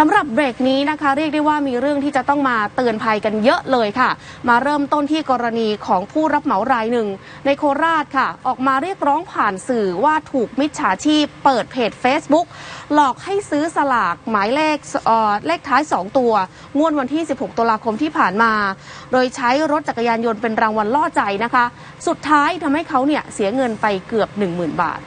สำหรับเบรกนี้นะคะเรียกได้ว่ามีเรื่องที่จะต้องมาเตือนภัยกันเยอะเลยค่ะ มาเริ่มต้นที่กรณีของผู้รับเหมารายหนึ่ง ในโคราชค่ะ ออกมาเรียกร้องผ่านสื่อว่าถูกมิจฉาชีพเปิดเพจ Facebook หลอกให้ซื้อสลากหมายเลขเอ่อเลขท้าย 2 ตัว งวดวันที่ 16 ตุลาคมที่ผ่านมา โดยใช้รถจักรยานยนต์เป็นรางวัลล่อใจนะคะ สุดท้ายทำให้เขาเนี่ยเสียเงินไปเกือบ 10,000 บาท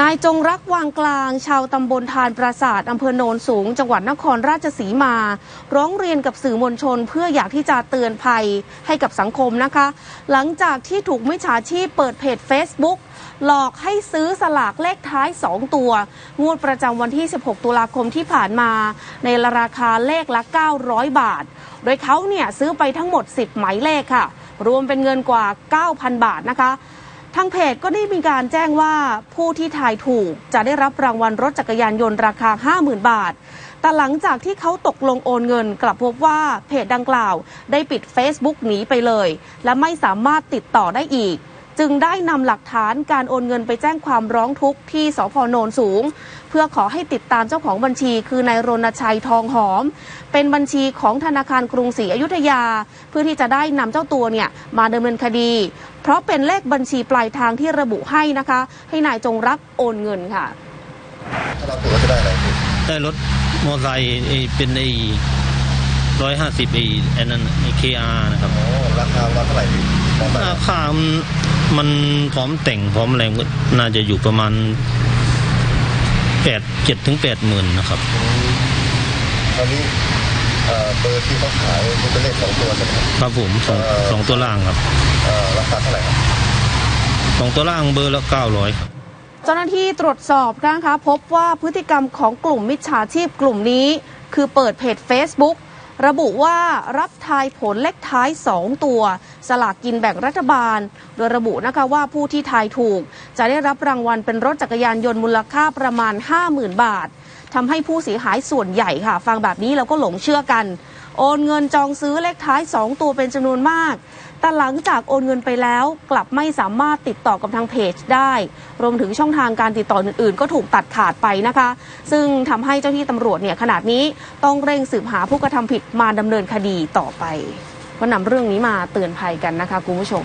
นายจงรักวางกลาง ชาวตำบลทานปราสาทอำเภอโนนสูง จังหวัดนครราชสีมา ร้องเรียนกับสื่อมวลชน เพื่ออยากที่จะเตือนภัยให้กับสังคมนะคะ หลังจากที่ถูกมิจฉาชีพเปิดเพจ Facebook หลอกให้ซื้อสลากเลขท้าย 2 ตัว งวดประจำวันที่ 16 ตุลาคมที่ผ่านมา ในราคาเลขละ 900 บาท โดยเขาเนี่ยซื้อไปทั้งหมด 10 หมายเลขค่ะ รวมเป็นเงินกว่า 9,000 บาทนะคะ ทางเพจก็ได้มีการแจ้งว่าผู้ที่ทายถูกจะได้รับรางวัลรถจักรยานยนต์ราคา 50,000 บาท แต่หลังจากที่เขาตกลงโอนเงิน กลับพบว่าเพจดังกล่าว ได้ปิด Facebook หนีไปเลย และไม่สามารถติดต่อได้อีก จึงได้นำหลักฐานการโอนเงินไปแจ้งความร้องทุกข์ที่สพโนนสูง เพื่อขอให้ติดตามเจ้าของบัญชี คือนายรณชัยทองหอม เป็นบัญชีของธนาคารกรุงศรีอยุธยา เพื่อที่จะได้นำเจ้าตัวเนี่ยมาดำเนินคดี เพราะเป็นเลขบัญชีปลายทางที่ระบุให้นะคะ ให้นายจงรักโอนเงินค่ะถ้าเราถูกเราจะได้อะไรพี่ได้รถมอไซค์ไอ้เป็นไอ้ร้อยห้าสิบไอ้ไอ้นั่นไอ้เคอาร์นะครับโอ้ราคาวันเท่าไหร่พี่มองไป ราคามันมันพร้อมแต่งพร้อมอะไรก็น่าจะอยู่ประมาณแปดเจ็ดถึงแปดหมื่นนะครับตอนนี้เอ่อเบอร์ที่เขาขายมันเป็นเลขสองตัวใช่ไหมครับครับผมสองเอ่อสองตัวล่างครับเอ่อราคาเท่าไหร่ครับสองตัวล่างเบอร์ละเก้าร้อยครับเจ้าหน้าที่ตรวจสอบนะคะพบว่าพฤติกรรมของกลุ่มมิจฉาชีพกลุ่มนี้ คือเปิดเพจ Facebook ระบุว่ารับทายผลเลขท้าย 2 ตัว สลากกินแบ่งรัฐบาล โดยระบุนะคะว่าผู้ที่ทายถูก จะได้รับรางวัลเป็นรถจักรยานยนต์มูลค่าประมาณ 50,000 บาททำให้ผู้เสียหายส่วนใหญ่ค่ะ ฟังแบบนี้แล้วก็หลงเชื่อกัน โอนเงินจองซื้อเลขท้าย 2 ตัวเป็นจำนวนมาก แต่หลังจากโอนเงินไปแล้วกลับไม่สามารถติดต่อกับทางเพจได้ รวมถึงช่องทางการติดต่ออื่น ๆ ก็ถูกตัดขาดไปนะคะ ซึ่งทำให้เจ้าที่ตำรวจเนี่ยขนาดนี้ต้องเร่งสืบหาผู้กระทำผิดมาดำเนินคดีต่อไป ก็นำเรื่องนี้มาเตือนภัยกันนะคะคุณผู้ชม